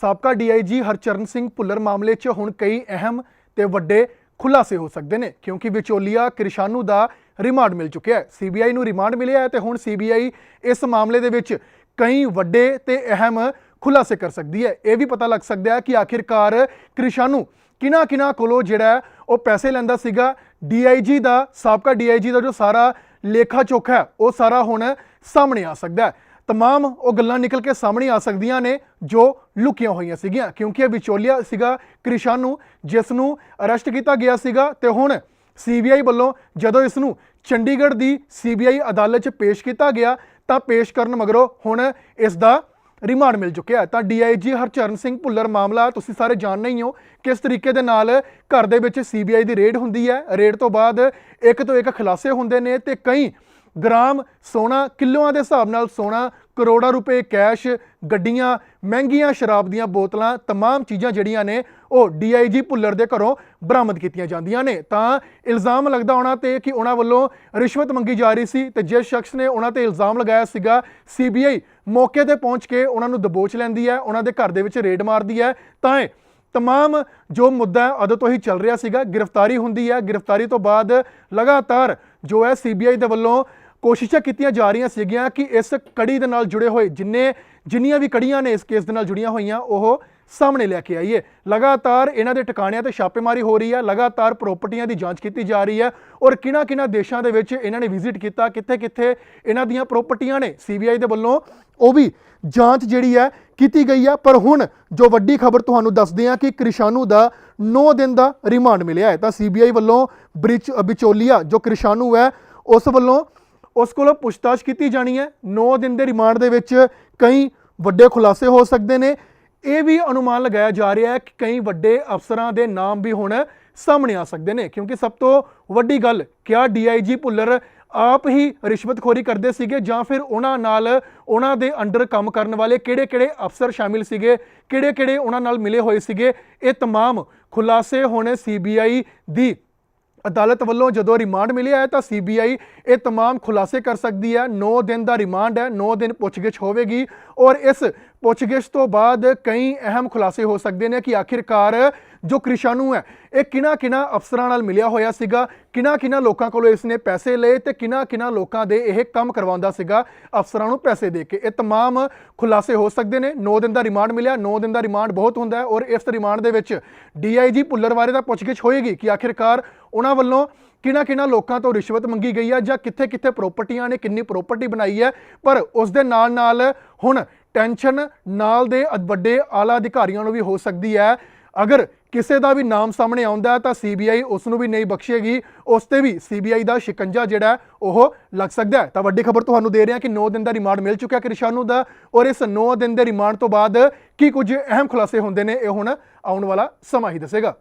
ਸਾਬਕਾ ਡੀਆਈਜੀ ਹਰਚਰਨ ਸਿੰਘ ਭੁੱਲਰ ਮਾਮਲੇ 'ਚ ਹੁਣ ਕਈ ਅਹਿਮ ਤੇ ਵੱਡੇ ਖੁਲਾਸੇ ਹੋ ਸਕਦੇ ਨੇ, ਕਿਉਂਕਿ ਵਿਚੋਲੀਆ ਕ੍ਰਿਸ਼ਾਨੂ ਦਾ ਰਿਮਾਂਡ ਮਿਲ ਚੁੱਕਿਆ ਹੈ। ਸੀਬੀਆਈ ਨੂੰ ਰਿਮਾਂਡ ਮਿਲਿਆ ਹੈ ਤੇ ਹੁਣ ਸੀਬੀਆਈ ਇਸ ਮਾਮਲੇ ਦੇ ਵਿੱਚ ਕਈ ਵੱਡੇ ਤੇ ਅਹਿਮ ਖੁਲਾਸੇ ਕਰ ਸਕਦੀ ਹੈ। ਇਹ ਵੀ ਪਤਾ ਲੱਗ ਸਕਦਾ ਹੈ ਕਿ ਆਖਿਰਕਾਰ ਕ੍ਰਿਸ਼ਾਨੂ ਕਿਨਾ ਕਿਨਾ ਕੋਲੋਂ ਜਿਹੜਾ ਉਹ ਪੈਸੇ ਲੈਂਦਾ ਸੀਗਾ। ਡੀਆਈਜੀ ਦਾ, ਸਾਬਕਾ ਡੀਆਈਜੀ ਦਾ ਜੋ ਸਾਰਾ ਲੇਖਾ ਚੋਖਾ ਹੈ, ਉਹ ਸਾਰਾ ਹੁਣ ਸਾਹਮਣੇ ਆ ਸਕਦਾ ਹੈ। ਤਮਾਮ ਉਹ ਗੱਲਾਂ ਨਿਕਲ ਕੇ ਸਾਹਮਣੇ ਆ ਸਕਦੀਆਂ ਨੇ ਜੋ ਲੁਕੀਆਂ ਹੋਈਆਂ ਸੀਗੀਆਂ ਕਿਉਂਕਿ ਇਹ ਵਿਚੋਲੀਆ ਸੀਗਾ ਕ੍ਰਿਸ਼ਾਨੂ ਜਿਸ ਨੂੰ ਅਰੈਸਟ ਕੀਤਾ ਗਿਆ ਸੀਗਾ ਤੇ ਹੁਣ ਸੀਬੀਆਈ ਵੱਲੋਂ ਜਦੋਂ ਇਸ ਨੂੰ ਚੰਡੀਗੜ੍ਹ ਦੀ ਸੀਬੀਆਈ ਅਦਾਲਤ 'ਚ ਪੇਸ਼ ਕੀਤਾ ਗਿਆ ਤਾਂ ਪੇਸ਼ ਕਰਨ ਮਗਰੋਂ ਹੁਣ ਇਸ ਦਾ ਰਿਮਾਂਡ ਮਿਲ ਚੁੱਕਿਆ ਹੈ ਤਾਂ ਡੀਆਈਜੀ ਹਰਚਰਨ ਸਿੰਘ ਭੁੱਲਰ ਮਾਮਲਾ ਤੁਸੀਂ ਸਾਰੇ ਜਾਣਦੇ ਹੀ ਹੋ ਕਿਸ ਤਰੀਕੇ ਦੇ ਨਾਲ ਘਰ ਦੇ ਵਿੱਚ ਸੀਬੀਆਈ ਦੀ ਰੇਡ ਹੁੰਦੀ ਹੈ ਰੇਡ ਤੋਂ ਬਾਅਦ ਇੱਕ ਤੋਂ ਇੱਕ ਖੁਲਾਸੇ ਹੁੰਦੇ ਨੇ ਤੇ ਕਈ ਗ੍ਰਾਮ ਸੋਨਾ ਕਿਲੋਆਂ ਦੇ ਹਿਸਾਬ ਨਾਲ ਸੋਨਾ ਕਰੋੜਾਂ ਰੁਪਏ ਕੈਸ਼ ਗੱਡੀਆਂ ਮਹਿੰਗੀਆਂ ਸ਼ਰਾਬ ਦੀਆਂ ਬੋਤਲਾਂ तमाम ਚੀਜ਼ਾਂ ਜਿਹੜੀਆਂ ਨੇ ਉਹ ਡੀਆਈਜੀ ਭੁੱਲਰ ਦੇ ਘਰੋਂ ਬਰਾਮਦ ਕੀਤੀਆਂ ਜਾਂਦੀਆਂ ਨੇ ਤਾਂ ਇਲਜ਼ਾਮ ਲੱਗਦਾ ਉਹਨਾਂ ਤੇ ਕਿ ਉਹਨਾਂ ਵੱਲੋਂ ਰਿਸ਼ਵਤ ਮੰਗੀ ਜਾ ਰਹੀ ਸੀ ਤੇ ਜਿਸ ਸ਼ਖਸ ਨੇ ਉਹਨਾਂ ਤੇ ਇਲਜ਼ਾਮ ਲਗਾਇਆ ਸੀਗਾ ਸੀਬੀਆਈ ਮੌਕੇ ਤੇ ਪਹੁੰਚ ਕੇ ਉਹਨਾਂ ਨੂੰ ਦਬੋਚ ਲੈਂਦੀ ਹੈ ਉਹਨਾਂ ਦੇ ਘਰ ਦੇ ਵਿੱਚ ਰੇਡ ਮਾਰਦੀ ਹੈ ਤਾਂ ਇਹ ਤਮਾਮ ਜੋ ਮੁੱਦਾ ਹੈ ਉਦੋਂ ਤੋਂ ਹੀ ਚੱਲ ਰਿਹਾ ਸੀਗਾ ਗ੍ਰਿਫਤਾਰੀ ਹੁੰਦੀ ਹੈ ਗ੍ਰਿਫਤਾਰੀ ਤੋਂ ਬਾਅਦ ਲਗਾਤਾਰ ਜੋ ਹੈ ਸੀਬੀਆਈ ਦੇ ਵੱਲੋਂ ਕੋਸ਼ਿਸ਼ਾਂ ਕੀਤੀਆਂ ਜਾ ਰਹੀਆਂ ਸੀਗੀਆਂ ਕਿ ਇਸ ਕੜੀ ਦੇ ਨਾਲ ਜੁੜੇ ਹੋਏ ਜਿੰਨੇ, ਜਿੰਨੀਆਂ ਵੀ ਕੜੀਆਂ ਨੇ ਇਸ ਕੇਸ ਦੇ ਨਾਲ ਜੁੜੀਆਂ ਹੋਈਆਂ, ਉਹ ਸਾਹਮਣੇ ਲੈ ਕੇ ਆਈਏ। ਲਗਾਤਾਰ ਇਹਨਾਂ ਦੇ ਟਿਕਾਣਿਆਂ ਤੇ ਛਾਪੇਮਾਰੀ ਹੋ ਰਹੀ ਹੈ, ਲਗਾਤਾਰ ਪ੍ਰਾਪਰਟੀਆਂ ਦੀ ਜਾਂਚ ਕੀਤੀ ਜਾ ਰਹੀ ਹੈ ਔਰ ਕਿਹਨਾਂ ਕਿਹਨਾਂ ਦੇਸ਼ਾਂ ਦੇ ਵਿੱਚ ਇਹਨਾਂ ਨੇ ਵਿਜ਼ਿਟ ਕੀਤਾ ਕਿੱਥੇ ਕਿੱਥੇ ਇਹਨਾਂ ਦੀਆਂ ਪ੍ਰਾਪਰਟੀਆਂ ਨੇ ਸੀਬੀਆਈ ਦੇ ਵੱਲੋਂ, ਉਹ ਵੀ ਜਾਂਚ ਜਿਹੜੀ ਹੈ ਕੀਤੀ ਗਈ ਹੈ। ਪਰ ਹੁਣ ਜੋ ਵੱਡੀ ਖਬਰ ਤੁਹਾਨੂੰ ਦੱਸਦੇ ਹਾਂ ਕਿ ਕ੍ਰਿਸ਼ਾਨੂ ਦਾ 9 ਦਿਨ ਦਾ ਰਿਮਾਂਡ ਮਿਲਿਆ ਹੈ। ਤਾਂ ਸੀਬੀਆਈ ਵੱਲੋਂ ਬ੍ਰਿਚ, ਵਿਚੋਲੀਆ ਜੋ ਕ੍ਰਿਸ਼ਾਨੂ ਹੈ, ਉਸ ਵੱਲੋਂ ਉਸ ਕੋਲੋਂ ਪੁੱਛਤਾਛ ਕੀਤੀ ਜਾਣੀ ਹੈ 9 ਦਿਨ ਦੇ ਰਿਮਾਂਡ ਦੇ ਵਿੱਚ ਕਈ ਵੱਡੇ ਖੁਲਾਸੇ ਹੋ ਸਕਦੇ ਨੇ ਇਹ ਵੀ ਅਨੁਮਾਨ ਲਗਾਇਆ ਜਾ ਰਿਹਾ ਹੈ ਕਿ ਕਈ ਵੱਡੇ ਅਫਸਰਾਂ ਦੇ ਨਾਮ ਵੀ ਹੁਣ ਸਾਹਮਣੇ ਆ ਸਕਦੇ ਨੇ ਕਿਉਂਕਿ ਸਭ ਤੋਂ ਵੱਡੀ ਗੱਲ ਕਿਆ ਡੀਆਈਜੀ ਭੁੱਲਰ ਆਪ ਹੀ ਰਿਸ਼ਵਤਖੋਰੀ ਕਰਦੇ ਸੀਗੇ ਜਾਂ ਫਿਰ ਉਹਨਾਂ ਨਾਲ ਉਹਨਾਂ ਦੇ ਅੰਡਰ ਕੰਮ ਕਰਨ ਵਾਲੇ ਕਿਹੜੇ-ਕਿਹੜੇ ਅਫਸਰ ਸ਼ਾਮਿਲ ਸੀਗੇ ਕਿਹੜੇ-ਕਿਹੜੇ ਉਹਨਾਂ ਨਾਲ ਮਿਲੇ ਹੋਏ ਸੀਗੇ ਇਹ तमाम ਖੁਲਾਸੇ ਹੁਣ ਸੀਬੀਆਈ ਦੀ ਅਦਾਲਤ ਵੱਲੋਂ ਜਦੋਂ ਰਿਮਾਂਡ ਮਿਲਿਆ ਹੈ ਤਾਂ ਸੀਬੀਆਈ ਇਹ तमाम ਖੁਲਾਸੇ ਕਰ ਸਕਦੀ ਹੈ 9 ਦਿਨ ਦਾ ਰਿਮਾਂਡ ਹੈ 9 ਦਿਨ ਪੁੱਛਗਿੱਛ ਹੋਵੇਗੀ ਔਰ ਇਸ ਪੁੱਛਗਿੱਛ ਤੋਂ ਬਾਅਦ ਕਈ ਅਹਿਮ ਖੁਲਾਸੇ ਹੋ ਸਕਦੇ ਨੇ ਕਿ ਆਖਿਰਕਾਰ ਜੋ ਕ੍ਰਿਸ਼ਾਨੂ ਹੈ ਇਹ ਕਿਨਾ ਕਿਨਾ ਅਫਸਰਾਂ ਨਾਲ ਮਿਲਿਆ ਹੋਇਆ ਸੀਗਾ ਕਿਨਾ ਕਿਨਾ ਲੋਕਾਂ ਕੋਲੋਂ ਇਸ ਨੇ ਪੈਸੇ ਲਏ ਤੇ ਕਿਨਾ ਕਿਨਾ ਲੋਕਾਂ ਦੇ ਇਹ ਕੰਮ ਕਰਵਾਉਂਦਾ ਸੀਗਾ ਅਫਸਰਾਂ ਨੂੰ ਪੈਸੇ ਦੇ ਕੇ ਇਹ तमाम ਖੁਲਾਸੇ ਹੋ ਸਕਦੇ ਨੇ 9 ਦਿਨ ਦਾ ਰਿਮਾਂਡ ਮਿਲਿਆ 9 ਦਿਨ ਦਾ ਰਿਮਾਂਡ ਬਹੁਤ ਹੁੰਦਾ ਹੈ ਔਰ ਇਸ ਰਿਮਾਂਡ ਦੇ ਵਿੱਚ ਡੀਆਈਜੀ ਭੁੱਲਰ ਬਾਰੇ ਦਾ ਪੁੱਛਗਿੱਛ ਹੋਏਗੀ ਕਿ ਆਖਿਰਕਾਰ ਉਹਨਾਂ ਵੱਲੋਂ ਕਿਹਨਾਂ ਕਿਹਨਾਂ ਲੋਕਾਂ ਤੋਂ ਰਿਸ਼ਵਤ ਮੰਗੀ ਗਈ ਹੈ ਜਾਂ ਕਿੱਥੇ-ਕਿੱਥੇ ਪ੍ਰਾਪਰਟੀਆਂ ਨੇ, ਕਿੰਨੀ ਪ੍ਰਾਪਰਟੀ ਬਣਾਈ ਹੈ। ਪਰ ਉਸ ਦੇ ਨਾਲ ਨਾਲ ਹੁਣ ਟੈਨਸ਼ਨ ਨਾਲ ਦੇ ਵੱਡੇ ਆਲਾ ਅਧਿਕਾਰੀਆਂ ਨੂੰ ਵੀ ਹੋ ਸਕਦੀ ਹੈ। ਅਗਰ ਕਿਸੇ ਦਾ ਵੀ ਨਾਮ ਸਾਹਮਣੇ ਆਉਂਦਾ ਹੈ ਤਾਂ ਸੀਬੀਆਈ ਉਸ ਨੂੰ ਵੀ ਨਹੀਂ ਬਖਸ਼ੇਗੀ। ਉਸ ਤੇ ਵੀ ਸੀਬੀਆਈ ਦਾ ਸ਼ਿਕੰਜਾ ਜਿਹੜਾ ਉਹ ਲੱਗ ਸਕਦਾ ਹੈ। ਤਾਂ ਵੱਡੀ ਖਬਰ ਤੁਹਾਨੂੰ ਦੇ ਰਹੇ ਹਾਂ ਕਿ 9 ਦਿਨ ਦਾ ਰਿਮਾਂਡ ਮਿਲ ਚੁੱਕਿਆ ਕ੍ਰਿਸ਼ਾਨੂ ਦਾ ਔਰ ਇਸ 9 ਦਿਨ ਦੇ ਰਿਮਾਂਡ ਤੋਂ ਬਾਅਦ ਕੀ ਕੁਝ ਅਹਿਮ ਖੁਲਾਸੇ ਹੁੰਦੇ ਨੇ, ਇਹ ਹੁਣ ਆਉਣ ਵਾਲਾ ਸਮਾਂ ਹੀ ਦੱਸੇਗਾ।